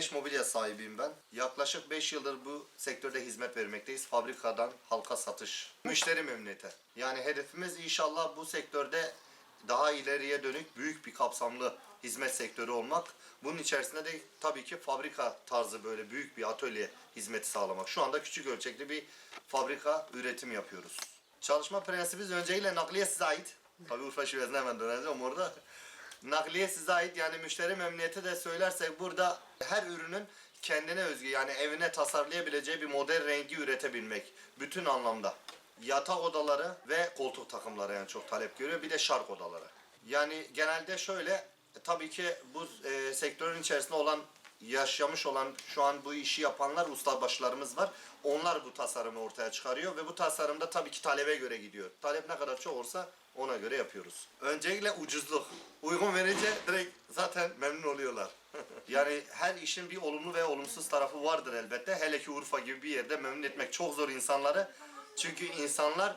Beleş mobilya sahibiyim ben. Yaklaşık 5 yıldır bu sektörde hizmet vermekteyiz. Fabrikadan halka satış, müşteri memnuniyeti. Yani hedefimiz inşallah bu sektörde daha ileriye dönük büyük bir kapsamlı hizmet sektörü olmak. Bunun içerisinde de tabii ki fabrika tarzı böyle büyük bir atölye hizmeti sağlamak. Şu anda küçük ölçekli bir fabrika üretim yapıyoruz. Çalışma prensibimiz öncelikle nakliye size ait. Tabii Urfa şivesine hemen döneceğim orada. Nakliye size ait yani müşteri memnuniyeti de söylersek burada her ürünün kendine özgü yani evine tasarlayabileceği bir model rengi üretebilmek. Bütün anlamda. Yatak odaları ve koltuk takımları yani çok talep görüyor. Bir de şark odaları. Yani genelde şöyle tabii ki bu e, sektörün içerisinde olan yaşamış olan şu an bu işi yapanlar ustabaşlarımız var. Onlar bu tasarımı ortaya çıkarıyor ve bu tasarımda tabii ki talebe göre gidiyor. Talep ne kadar çok olsa ona göre yapıyoruz. Öncelikle ucuzluk. Uygun verince direkt zaten memnun oluyorlar. yani her işin bir olumlu ve olumsuz tarafı vardır elbette. Hele ki Urfa gibi bir yerde memnun etmek çok zor insanları. Çünkü insanlar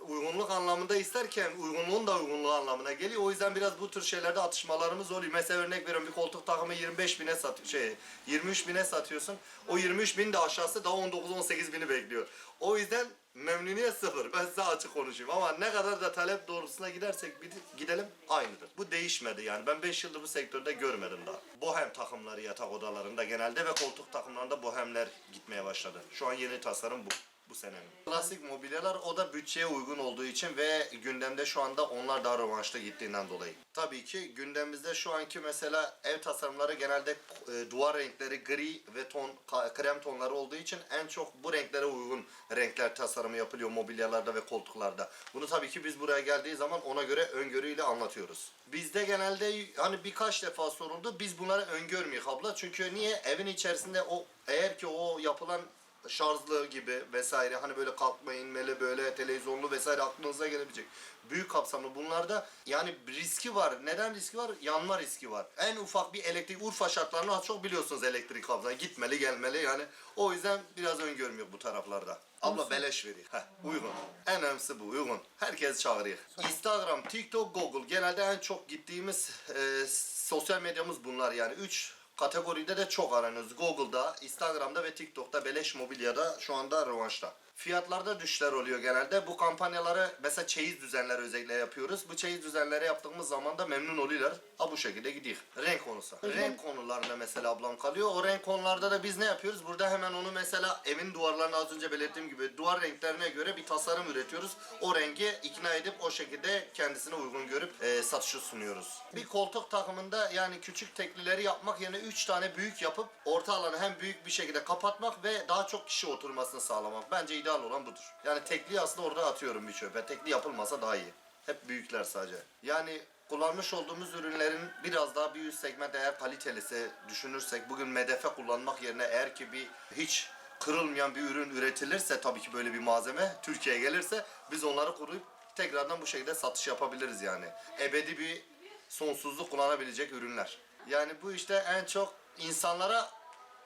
uygunluk anlamında isterken uygunluğun da uygunluğu anlamına geliyor. O yüzden biraz bu tür şeylerde atışmalarımız oluyor. Mesela örnek veriyorum bir koltuk takımı 25 bine sat şey 23 bine satıyorsun. O 23 bin de aşağısı daha 19-18 bini bekliyor. O yüzden memnuniyet sıfır. Ben size açık konuşayım ama ne kadar da talep doğrultusuna gidersek gidelim aynıdır. Bu değişmedi yani. Ben 5 yıldır bu sektörde görmedim daha. Bohem takımları yatak odalarında genelde ve koltuk takımlarında bohemler gitmeye başladı. Şu an yeni tasarım bu bu senenin. Klasik mobilyalar o da bütçeye uygun olduğu için ve gündemde şu anda onlar daha rövanşta gittiğinden dolayı. Tabii ki gündemimizde şu anki mesela ev tasarımları genelde e, duvar renkleri gri ve ton krem tonları olduğu için en çok bu renklere uygun renkler tasarımı yapılıyor mobilyalarda ve koltuklarda. Bunu tabii ki biz buraya geldiği zaman ona göre öngörüyle anlatıyoruz. Bizde genelde hani birkaç defa soruldu. Biz bunları öngörmüyoruz abla. Çünkü niye? Evin içerisinde o eğer ki o yapılan şarjlı gibi vesaire hani böyle kalkma inmeli böyle televizyonlu vesaire aklınıza gelebilecek büyük kapsamlı bunlarda yani riski var. Neden riski var? Yanma riski var. En ufak bir elektrik Urfa şartlarını az çok biliyorsunuz elektrik kabloları gitmeli gelmeli yani o yüzden biraz öngörmüyor bu taraflarda. Abla beleş veriyor. Heh, uygun. En önemlisi bu uygun. Herkes çağırıyor. Instagram, TikTok, Google genelde en çok gittiğimiz e, sosyal medyamız bunlar yani. Üç kategoride de çok aranıyoruz. Google'da, Instagram'da ve TikTok'ta beleş mobilyada şu anda rövanşta. Fiyatlarda düşler oluyor genelde. Bu kampanyaları mesela çeyiz düzenleri özellikle yapıyoruz. Bu çeyiz düzenleri yaptığımız zaman da memnun oluyorlar. Ha bu şekilde gidiyor. Renk konusu. Renk konularında mesela ablam kalıyor. O renk konularda da biz ne yapıyoruz? Burada hemen onu mesela evin duvarlarına az önce belirttiğim gibi duvar renklerine göre bir tasarım üretiyoruz. O rengi ikna edip o şekilde kendisine uygun görüp e, satışa sunuyoruz. Bir koltuk takımında yani küçük teklileri yapmak yerine 3 tane büyük yapıp orta alanı hem büyük bir şekilde kapatmak ve daha çok kişi oturmasını sağlamak. Bence ideal olan budur. Yani tekli aslında orada atıyorum bir çöpe. Tekli yapılmasa daha iyi. Hep büyükler sadece. Yani kullanmış olduğumuz ürünlerin biraz daha bir üst segment eğer kalitelisi düşünürsek bugün medefe kullanmak yerine eğer ki bir hiç kırılmayan bir ürün üretilirse tabii ki böyle bir malzeme Türkiye'ye gelirse biz onları koruyup tekrardan bu şekilde satış yapabiliriz yani. Ebedi bir sonsuzluk kullanabilecek ürünler. Yani bu işte en çok insanlara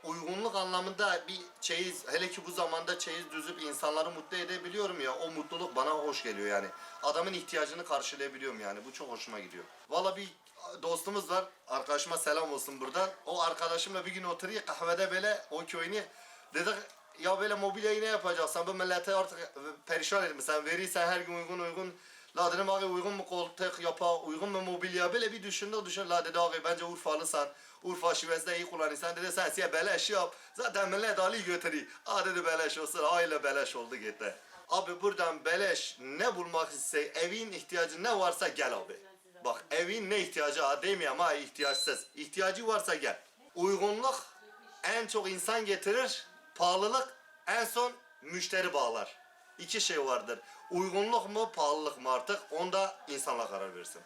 uygunluk anlamında bir çeyiz hele ki bu zamanda çeyiz düzüp insanları mutlu edebiliyorum ya o mutluluk bana hoş geliyor yani. Adamın ihtiyacını karşılayabiliyorum yani bu çok hoşuma gidiyor. Valla bir dostumuz var arkadaşıma selam olsun buradan. O arkadaşımla bir gün oturuyor kahvede böyle o köyünü dedik ya böyle mobilyayı ne yapacaksın bu millete artık perişan etmişsin verirsen her gün uygun uygun La dedim abi uygun mu koltuk yapa, uygun mu mobilya böyle bir düşündü düşün. La dedi abi bence Urfalısan, Urfa şivesinde iyi kullanırsan dedi sen size beleş yap. Zaten millet Ali götürüyor. Aa dedi beleş olsun, aile beleş oldu gitti. Abi buradan beleş ne bulmak iste, evin ihtiyacı ne varsa gel abi. Bak evin ne ihtiyacı ha demiyorum ha ihtiyaçsız. İhtiyacı varsa gel. Uygunluk en çok insan getirir. Pahalılık en son müşteri bağlar. İki şey vardır. Uygunluk mu, pahalılık mı artık? Onda insanla karar versin.